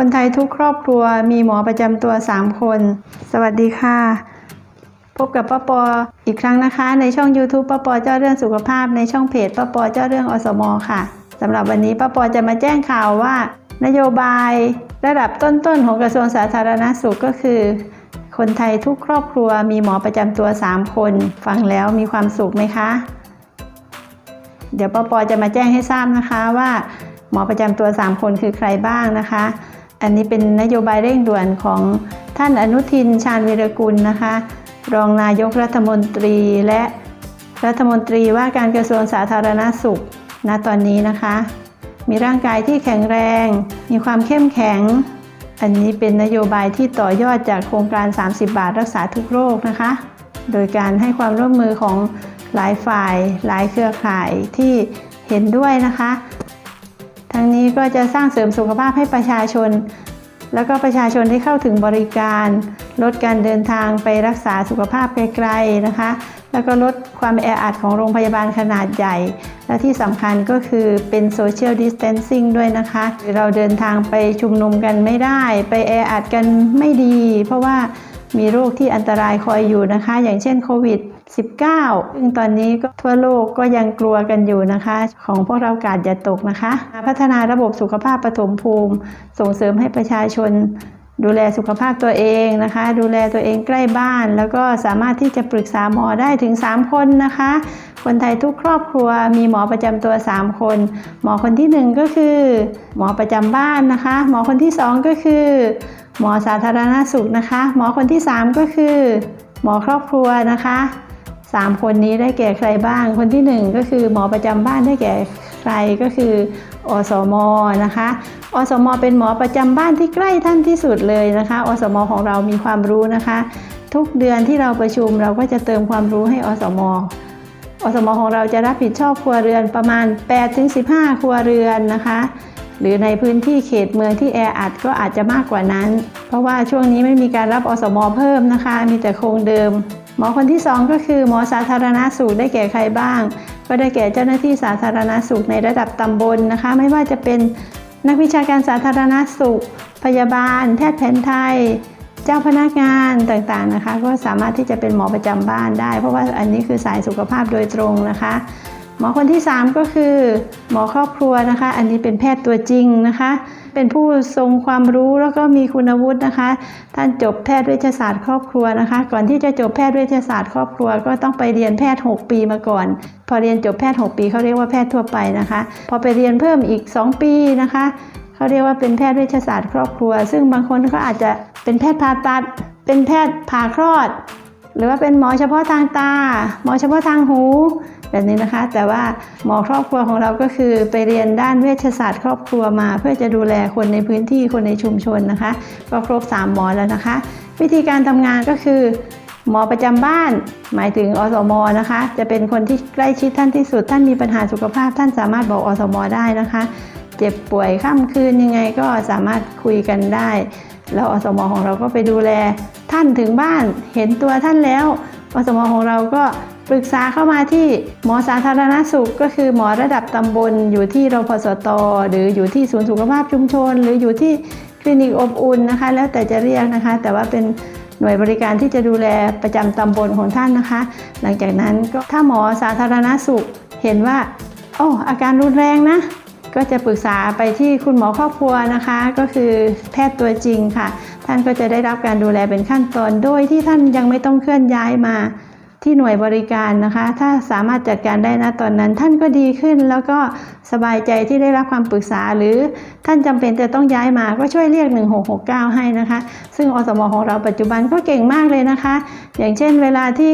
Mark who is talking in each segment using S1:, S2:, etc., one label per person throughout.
S1: คนไทยทุกครอบครัวมีหมอประจำตัว 3 คน สวัสดีค่ะ พบกับป้าปออีกครั้งนะคะ ในช่อง YouTube ป้าปอเจ้าเรื่องสุขภาพในช่องเพจป้าปอเจ้าเรื่องอสมอค่ะสำหรับวันนี้ป้าปอจะมาแจ้งข่าวว่า นโยบายระดับต้นๆของกระทรวงสาธารณสุขก็คือ คนไทยทุกครอบครัวมีหมอประจำตัว 3 คน ฟังแล้วมีความสุขไหมคะ เดี๋ยวปอปอจะมาแจ้งให้ทราบนะคะว่า หมอประจำตัว 3 คนคือใครบ้างนะคะ อันนี้เป็นนโยบายเร่งด่วนของท่านอนุทินชาญวีรกุลนะคะ รองนายกรัฐมนตรีและรัฐมนตรีว่าการกระทรวงสาธารณสุขณตอนนี้นะคะ มีร่างกายที่แข็งแรง มีความเข้มแข็ง อันนี้เป็นนโยบายที่ต่อยอดจากโครงการ 30 บาทรักษาทุกโรคนะคะ โดยการให้ความร่วมมือของหลายฝ่าย หลายเครือข่ายที่เห็นด้วยนะคะ ทั้งนี้ก็จะสร้างเสริมสุขภาพให้ประชาชน แล้วก็ประชาชนที่เข้าถึงบริการ ลดการเดินทางไปรักษาสุขภาพไกลๆนะคะ แล้วก็ลดความแออัดของโรงพยาบาลขนาดใหญ่ และที่สำคัญก็คือเป็นโซเชียลดิส a ทนซิ่งด้วยนะคะ เราเดินทางไปชุมนุมกันไม่ได้ ไปแออัดกันไม่ดี เพราะว่ามีโรคที่อันตรายคอยอยู่นะคะ อย่างเช่นโควิด 19ซึ่งตอนนี้ก็ทั่วโลกก็ยังกลัวกันอยู่นะคะ ของพวกเรากาดอย่าตกนะคะ พัฒนาระบบสุขภาพปฐมภูมิ ส่งเสริมให้ประชาชนดูแลสุขภาพตัวเองนะคะ ดูแลตัวเองใกล้บ้าน แล้วก็สามารถที่จะปรึกษาหมอได้ถึง 3 คนนะคะ คนไทยทุกครอบครัวมีหมอประจำตัว 3 คน หมอคนที่ 1 ก็คือ หมอประจำบ้านนะคะ หมอคนที่ 2 ก็คือ หมอสาธารณสุขนะคะ หมอคนที่ 3 ก็คือ หมอครอบครัวนะคะ สามคนนี้ได้แก่ใครบ้าง คนที่หนึ่งก็คือหมอประจำบ้านได้แก่ใครก็คืออสมนะคะ อสม เป็นหมอประจำบ้านที่ใกล้ท่านที่สุดเลยนะคะ อสม ของเรามีความรู้นะคะ ทุกเดือนที่เราประชุมเราก็จะเติมความรู้ให้อสม อสม ของเราจะรับผิดชอบครัวเรือนประมาณ 8-15 ครัวเรือนนะคะหรือในพื้นที่เขตเมืองที่แออัดก็อาจจะมากกว่านั้น เพราะว่าช่วงนี้ไม่มีการรับอสมเพิ่มนะคะ มีแต่โครงเดิม หมอคนที่ 2 ก็คือหมอสาธารณสุขได้แก่ใครบ้าง ก็ได้แก่เจ้าหน้าที่สาธารณสุขในระดับตำบลนะคะ ไม่ว่าจะเป็นนักวิชาการสาธารณสุข พยาบาล แพทย์แผนไทย เจ้าพนักงานต่างๆนะคะ ก็สามารถที่จะเป็นหมอประจำบ้านได้ เพราะว่าอันนี้คือสายสุขภาพโดยตรงนะคะ หมอคนที่ 3 ก็คือ หมอครอบครัวนะคะ อันนี้เป็นแพทย์ตัวจริงนะคะ เป็นผู้ทรงความรู้แล้วก็มีคุณวุฒินะคะ ท่านจบแพทย์เวชศาสตร์ครอบครัวนะคะ ก่อนที่จะจบแพทย์เวชศาสตร์ครอบครัว ก็ต้องไปเรียนแพทย์ 6 ปีมาก่อน พอเรียนจบแพทย์ 6 ปีเขาเรียกว่าแพทย์ทั่วไปนะคะ พอไปเรียนเพิ่มอีก 2 ปีนะคะเขาเรียกว่าเป็นแพทย์เวชศาสตร์ครอบครัว ซึ่งบางคนก็อาจจะเป็นแพทย์ผ่าตัด เป็นแพทย์ผ่าคลอด หรือว่าเป็นหมอเฉพาะทางตา หมอเฉพาะทางหู แบบนี้นะคะ แต่ว่าหมอครอบครัวของเราก็คือไปเรียนด้านเวชศาสตร์ครอบครัวมา เพื่อจะดูแลคนในพื้นที่คนในชุมชนนะคะ ก็ครบ 3 หมอแล้วนะคะ วิธีการทำงานก็คือหมอประจำบ้าน หมายถึงอสมนะคะ จะเป็นคนที่ใกล้ชิดท่านที่สุด ท่านมีปัญหาสุขภาพ ท่านสามารถบอกอสมได้นะคะ เจ็บป่วยข้ามคืนยังไงก็สามารถคุยกันได้ แล้วอสมของเราก็ไปดูแลท่านถึงบ้าน เห็นตัวท่านแล้ว อสมของเราก็ ปรึกษาเข้ามาที่หมอสาธารณสุข ก็คือหมอระดับตำบลอยู่ที่รพสตหรืออยู่ที่ศูนย์สุขภาพชุมชน หรืออยู่ที่คลินิกอบอุ่นนะคะ แล้วแต่จะเรียกนะคะ แต่ว่าเป็นหน่วยบริการที่จะดูแลประจำตำบลของท่านนะคะ หลังจากนั้นก็ถ้าหมอสาธารณสุขเห็นว่าโอ้อาการรุนแรงนะ ก็จะปรึกษาไปที่คุณหมอครอบครัวนะคะ ก็คือแพทย์ตัวจริงค่ะ ท่านก็จะได้รับการดูแลเป็นขั้นตอน โดยที่ท่านยังไม่ต้องเคลื่อนย้ายมา ที่หน่วยบริการนะคะ ถ้าสามารถจัดการได้นะตอนนั้น ท่านก็ดีขึ้นแล้วก็สบายใจที่ได้รับความปรึกษา หรือท่านจำเป็นจะต้องย้ายมาก็ช่วยเรียก 1669 ให้นะคะ ซึ่งอสมของเราปัจจุบันก็เก่งมากเลยนะคะ อย่างเช่น เวลาที่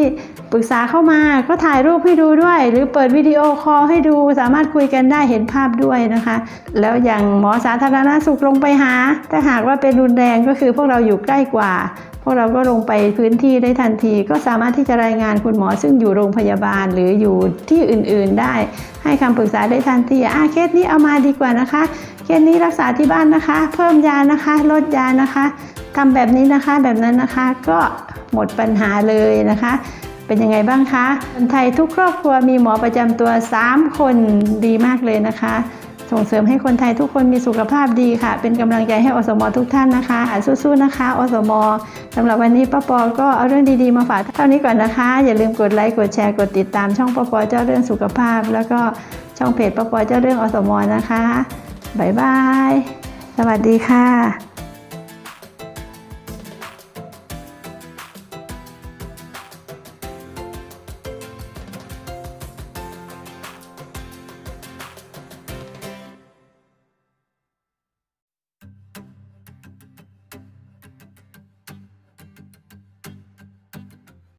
S1: ปรึกษาเข้ามาก็ถ่ายรูปให้ดูด้วย หรือเปิดวิดีโอคอลให้ดูสามารถคุยกันได้เห็นภาพด้วยนะคะ แล้วอย่างหมอสาธารณสุขลงไปหา ถ้าหากว่าเป็นรุนแรงก็คือพวกเราอยู่ใกล้กว่าพวกเราก็ลงไปพื้นที่ได้ทันที ก็สามารถที่จะรายงานคุณหมอซึ่งอยู่โรงพยาบาลหรืออยู่ที่อื่นๆได้ ให้คำปรึกษาได้ทันทีอ่าเคสนี้เอามาดีกว่านะคะ เคสนี้รักษาที่บ้านนะคะ เพิ่มยานะคะ ลดยานะคะทำแบบนี้นะคะแบบนั้นนะคะก็หมดปัญหาเลยนะคะ เป็นยังไงบ้างคะคนไทยทุกครอบครัวมีหมอประจำตัว 3 คนดีมากเลยนะคะ ส่งเสริมให้คนไทยทุกคนมีสุขภาพดีค่ะ เป็นกำลังใจให้อสมทุกท่านนะคะอะสู้ๆนะคะ อสมสำหรับวันนี้ป้าปอก็เอาเรื่องดีๆมาฝากเท่านี้ก่อนนะคะ อย่าลืมกดไลค์กดแชร์กดติดตามช่องป้าปอเจ้าเรื่องสุขภาพ แล้วก็ช่องเพจป้าปอเจ้าเรื่องอสมนะคะบ๊ายบายสวัสดีค่ะ